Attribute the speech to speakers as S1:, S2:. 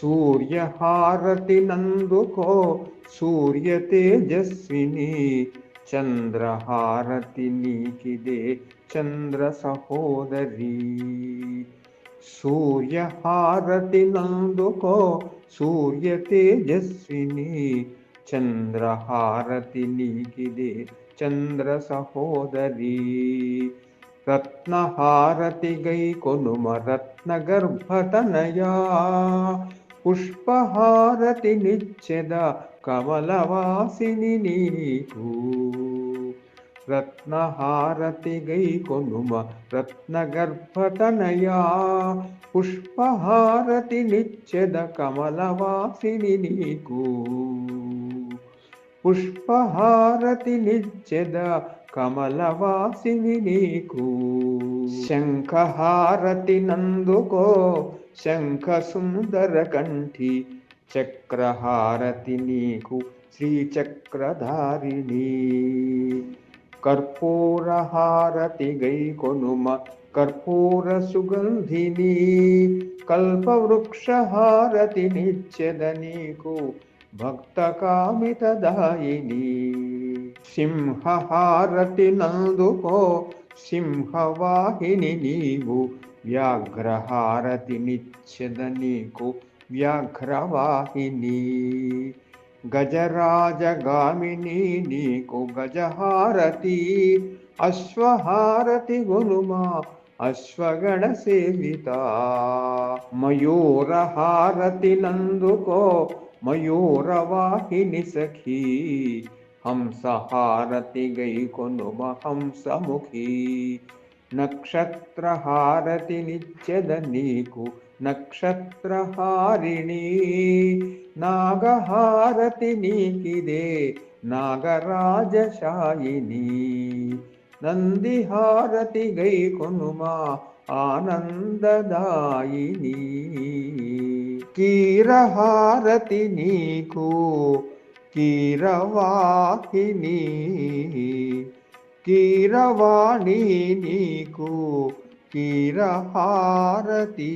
S1: సూర్యహారతి నందుకో సూర్య తేజస్విని చంద్రహారతి నీకిదే చంద్ర సహోదరి. సూర్యహారతి నందుకో సూర్య తేజస్విని చంద్రహారతి నీకిదే చంద్ర సహోదరి. రత్నహారతి గై కొనుమ రత్న గర్భతనయా పుష్పహారతి నిచ్చెద కమలవాసిని నీకు. రత్నహారతి గై కొనుమ రత్న గర్భతనయా పుష్పహారతి నిచ్చెద కమలవాసిని నీకు. పుష్పహారతి నిచ్చెద కమలవాసిని నీకు. శంఖహారతి నందుకో శంఖ సుందర కంఠి చక్రహారతి నీకు శ్రీచక్రధారిణి. కర్పూరహారతి గైకొనుమ కర్పూర సుగంధిని. కల్పవృక్షహారతి నిచ్చెద నీకు భక్త కామితదాయిని సింహహారతి నందుకో సింహవాహిని నీవు వ్యాఘ్రహారతి నిచ్చద నీకు వ్యాఘ్రవాహిని. గజరాజగామిని నీకు గజహారతి అశ్వహారతి గునుమా అశ్వగణ సేవిత. మయూరహారతి నందుకో మయూరవాహిని సఖీ హంసహారతి గై హంసముఖీ నక్షత్రహారతి నిత్యద నీకు నక్షత్రహారిణి నాగహారతి నీకిదే నాగరాజశాయిని నందిహారతి గైకొనుమా ఆనందదాయిని కీరహారతి నీకు కీరవాహిని కీరవాణి నీకు కీరహారతి.